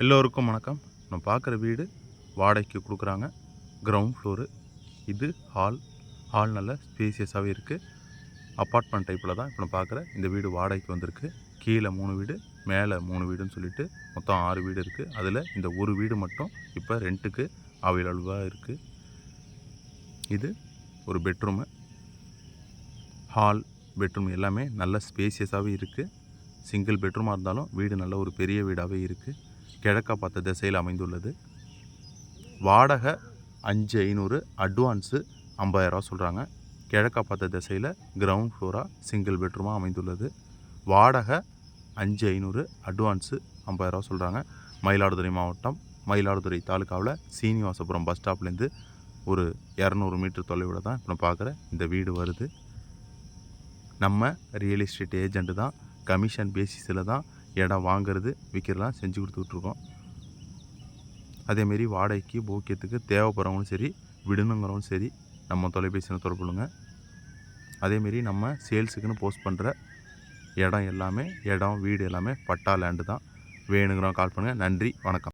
எல்லோருக்கும் வணக்கம். நம்ம பார்க்குற வீடு வாடகைக்கு கொடுக்குறாங்க. கிரவுண்ட் ஃப்ளோரு இது ஹால் ஹால் நல்ல ஸ்பேசியஸாகவே இருக்குது அப்பார்ட்மெண்ட் டைப்பில் தான் இப்போ நான் பார்க்குற இந்த வீடு வாடகைக்கு வந்திருக்கு. கீழே மூணு வீடு மேலே மூணு வீடுன்னு சொல்லிட்டு மொத்தம் ஆறு வீடு இருக்குது அதில் இந்த ஒரு வீடு மட்டும் இப்போ ரெண்ட்டுக்கு அவைலபிளாக இருக்குது இது ஒரு பெட்ரூமு ஹால் பெட்ரூம் எல்லாமே நல்ல ஸ்பேசியஸாகவே இருக்குது சிங்கிள் பெட்ரூமாக இருந்தாலும் வீடு நல்ல ஒரு பெரிய வீடாகவே இருக்குது கிழக்க பார்த்த திசையில் அமைந்துள்ளது. வாடகை அஞ்சு ஐநூறு அட்வான்ஸு ஐம்பதாயிரரூவா சொல்கிறாங்க கிழக்க பார்த்த திசையில் கிரவுண்ட் ஃப்ளோராக சிங்கிள் பெட்ரூமாக அமைந்துள்ளது. வாடகை அஞ்சு ஐநூறு அட்வான்ஸு ஐம்பதாயிரரூவா சொல்கிறாங்க மயிலாடுதுறை மாவட்டம் மயிலாடுதுறை தாலுக்காவில் சீனிவாசபுரம் பஸ் ஸ்டாப்லேருந்து ஒரு இரநூறு மீட்டர் தொலைவில் தான் இப்போ நான் பார்க்குற இந்த வீடு வருது. நம்ம ரியல் எஸ்டேட் ஏஜெண்ட்டு தான் கமிஷன் பேசிஸில் தான் இடம் வாங்குறது விற்கிறலாம் செஞ்சு கொடுத்துட்ருக்கோம் அதேமாரி வாடகைக்கு போக்கியத்துக்கு தேவைப்படுறவங்களும் சரி விடணுங்கிறவங்களும் சரி நம்ம தொலைபேசியில் தொடர்பு அதேமாரி நம்ம சேல்ஸுக்குன்னு போஸ்ட் பண்ணுற இடம் எல்லாமே இடம் வீடு எல்லாமே பட்டா லேண்டு தான். வேணுங்கிறவங்க கால் பண்ணுங்கள் நன்றி வணக்கம்.